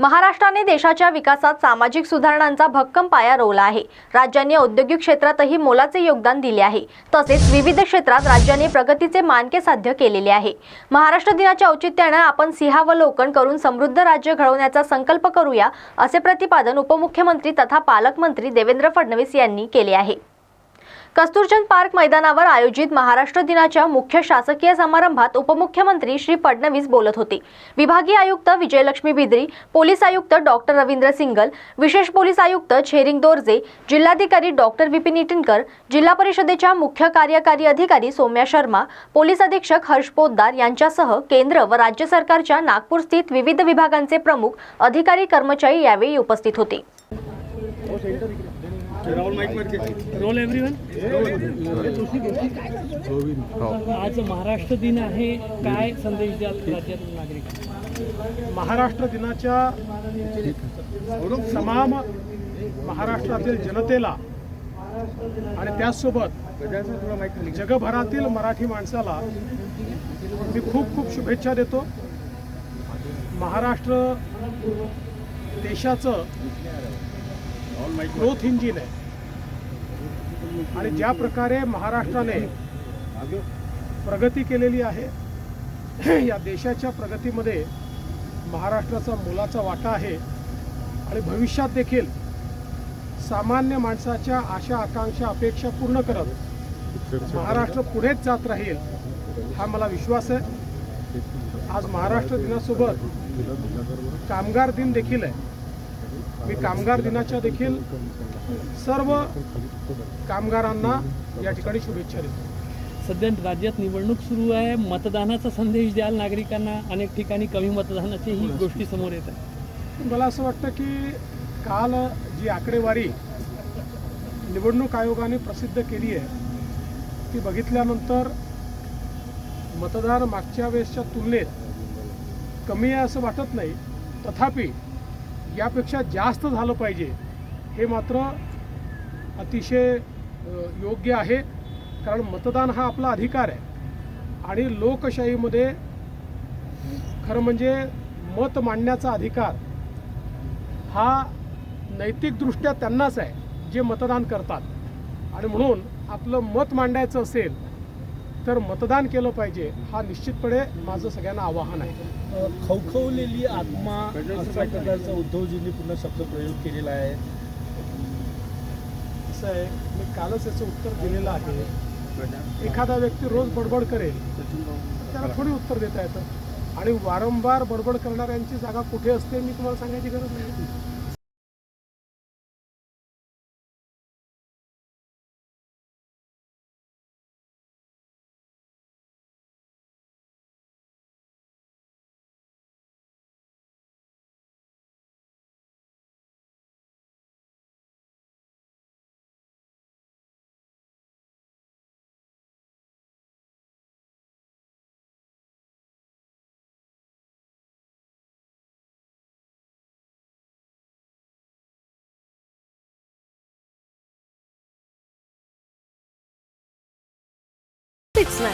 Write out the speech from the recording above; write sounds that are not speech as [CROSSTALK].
महाराष्ट्राने देशाच्या विकासात सामाजिक सुधारणांचा भक्कम पाया रोवला आहे. राज्याने औद्योगिक क्षेत्रातही मोलाचे योगदान दिले आहे. तसेच विविध क्षेत्रात राज्याने प्रगतीचे मानके साध्य केलेले आहे. महाराष्ट्र दिनाच्या औचित्यानं आपण सिंहावलोकन करून समृद्ध राज्य घडवण्याचा संकल्प करूया असे प्रतिपादन उपमुख्यमंत्री तथा पालकमंत्री देवेंद्र फडणवीस यांनी केले आहे. कस्तुरचंद पार्क मैदानावर आयोजित महाराष्ट्र दिनाच्या मुख्य शासकीय समारंभात उपमुख्यमंत्री श्री फडणवीस बोलत होते. विभागीय आयुक्त विजयलक्ष्मी बिद्री पोलीस आयुक्त डॉक्टर रवींद्र सिंगल विशेष पोलीस आयुक्त छेरिंग दोरजे जिल्हाधिकारी डॉक्टर विपिन इटनकर जिल्हा परिषदेच्या मुख्य कार्यकारी अधिकारी सौम्या शर्मा पोलीस अधीक्षक हर्ष पोद्दार यांच्यासह केंद्र व राज्य सरकारच्या नागपूर स्थित विविध विभागांचे प्रमुख अधिकारी कर्मचारी यावेळी उपस्थित होते. रोल एव्हरीवन आज महाराष्ट्र दिन आहे. काय संदेश द्याल राज्यातील नागरिक महाराष्ट्र दिनाच्या तमाम महाराष्ट्रातील जनतेला आणि त्याचसोबत जगभरातील मराठी माणसाला मी खूप खूप शुभेच्छा देतो. महाराष्ट्र देशाचं ग्रोथ इंजिन आहे. आणि ज्या प्रकारे महाराष्ट्राने प्रगती केलेली आहे [CLEARS THROAT] या देशाच्या प्रगतीमध्ये महाराष्ट्राचा मोलाचा वाटा आहे. आणि भविष्यात देखील सामान्य माणसाच्या आशा आकांक्षा अपेक्षा पूर्ण करत महाराष्ट्र पुढेच जात राहील हा मला विश्वास आहे. आज महाराष्ट्र दिनासोबत कामगार दिन देखील आहे. मी कामगार दिनाच्या देखील सर्व कामगारांना या ठिकाणी शुभेच्छा देतो. सध्या राज्यात निवडणूक सुरू आहे. मतदानाचा संदेश द्याल नागरिकांना. अनेक ठिकाणी कमी मतदानाची ही गोष्टी समोर येत आहे मला असं वाटतं की काल जी आकडेवारी निवडणूक आयोगाने प्रसिद्ध केली आहे ती बघितल्यानंतर मतदार मागच्या वेळेसच्या तुलनेत कमी आहे असं वाटत नाही. तथापि यापेक्षा जास्त झालं पाहिजे. हे मात्र अतिशय योग्य आहे. कारण मतदान हा आपला अधिकार आहे. आणि लोकशाहीमध्ये खरं म्हणजे मत मांडण्याचा अधिकार हा नैतिकदृष्ट्या त्यांनाच आहे जे मतदान करतात. आणि म्हणून आपलं मत मांडायचं असेल तर मतदान केलं पाहिजे हा निश्चितपणे माझं सगळ्यांना आवाहन आहे. खवखवलेली आत्मा अशा प्रकारचा उद्धवजींनी पुन्हा शब्द प्रयोग केलेला आहे. असं आहे मी कालच याचं उत्तर दिलेलं आहे. एखादा व्यक्ती रोज बडबड करेल त्याला थोडी उत्तर देता येतं. आणि वारंवार बडबड करणाऱ्यांची जागा कुठे असते मी तुम्हाला सांगायची गरज नाही. nic ne.